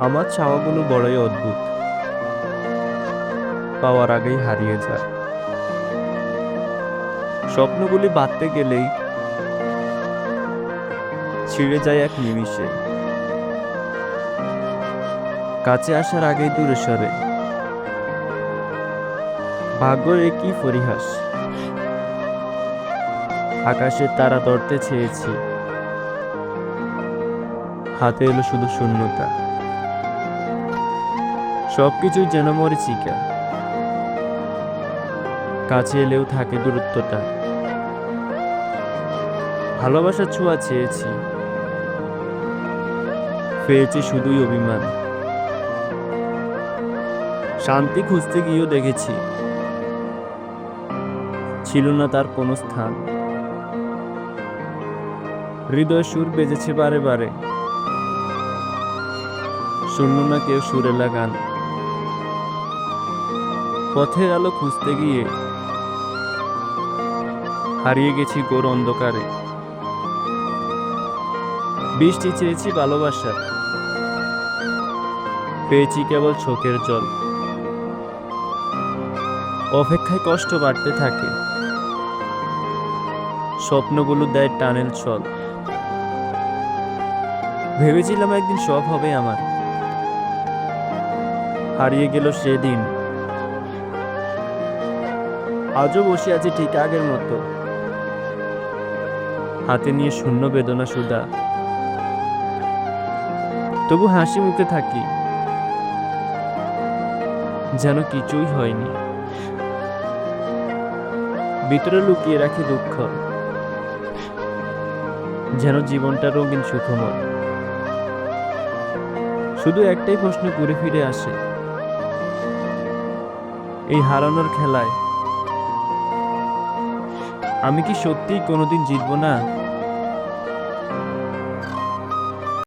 আমার চাওয়াগুলো বড়ই অদ্ভুত। পাওয়ার আগেই হারিয়ে যায়। স্বপ্নগুলি বাঁধতে গেলেই ছিঁড়ে যায় এক নিমিষে। কাছে আসার আগেই দূরে সরে। ভাগ্যর একই পরিহাস। আকাশের তারা ধরতে চেয়েছি হাতে এলো শুধু শূন্যতা। সবকিছুই যেন মরিচিকা কাছে এলেও থাকে দূরত্বটা। ভালোবাসার ছোঁয়া চেয়েছি। পেয়েছি শুধুই অভিমান। শান্তি খুঁজতে গিয়েও দেখেছি। ছিল না তার কোনো স্থান। হৃদয় সুর বেজেছে বারে বারে। শুনল না কেউ সুরেলা গান পথের আলো খুঁজতে গিয়ে হারিয়ে গেছি গোর অন্ধকারে। বৃষ্টি চেয়েছি ভালোবাসা পেয়েছি কেবল চোখের জল। অপেক্ষায় কষ্ট বাড়তে থাকে। স্বপ্নগুলো দেয় টানেল চল ভেবেছিলাম একদিন সব হবে আমার। হারিয়ে গেল সেদিন। আজও বসে আছি ঠিক আগের মতো। হাতে নিয়ে শূন্য বেদনা সুদা। তবু হাসি মুখে থাকি। যেন কিছুই হয়নি। ভিতরে লুকিয়ে রাখি দুঃখ। যেন জীবনটা রঙিন সুখময়। শুধু একটাই প্রশ্ন ঘুরে ফিরে আসে। এই হারানোর খেলায় আমি কি সত্যিই কোনোদিন জিতবো না?